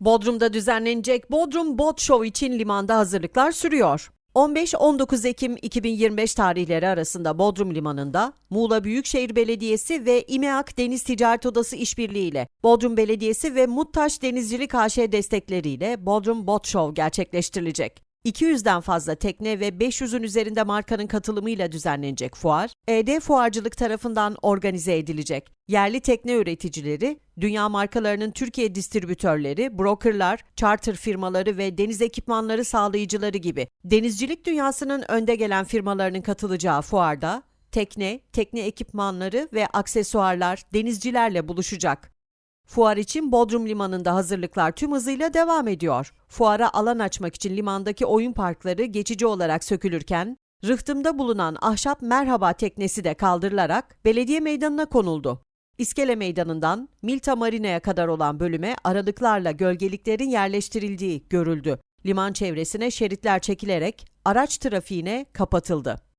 Bodrum'da düzenlenecek Bodrum Bot Show için limanda hazırlıklar sürüyor. 15-19 Ekim 2025 tarihleri arasında Bodrum Limanı'nda Muğla Büyükşehir Belediyesi ve İMEAK Deniz Ticaret Odası işbirliğiyle Bodrum Belediyesi ve Muttaş Denizcilik AŞ destekleriyle Bodrum Bot Show gerçekleştirilecek. 200'den fazla tekne ve 500'ün üzerinde markanın katılımıyla düzenlenecek fuar, ED Fuarcılık tarafından organize edilecek. Yerli tekne üreticileri, dünya markalarının Türkiye distribütörleri, brokerlar, charter firmaları ve deniz ekipmanları sağlayıcıları gibi denizcilik dünyasının önde gelen firmalarının katılacağı fuarda tekne, tekne ekipmanları ve aksesuarlar denizcilerle buluşacak. Fuar için Bodrum Limanı'nda hazırlıklar tüm hızıyla devam ediyor. Fuara alan açmak için limandaki oyun parkları geçici olarak sökülürken, rıhtımda bulunan ahşap merhaba teknesi de kaldırılarak belediye meydanına konuldu. İskele Meydanı'ndan Milta Marina'ya kadar olan bölüme aralıklarla gölgeliklerin yerleştirildiği görüldü. Liman çevresine şeritler çekilerek araç trafiğine kapatıldı.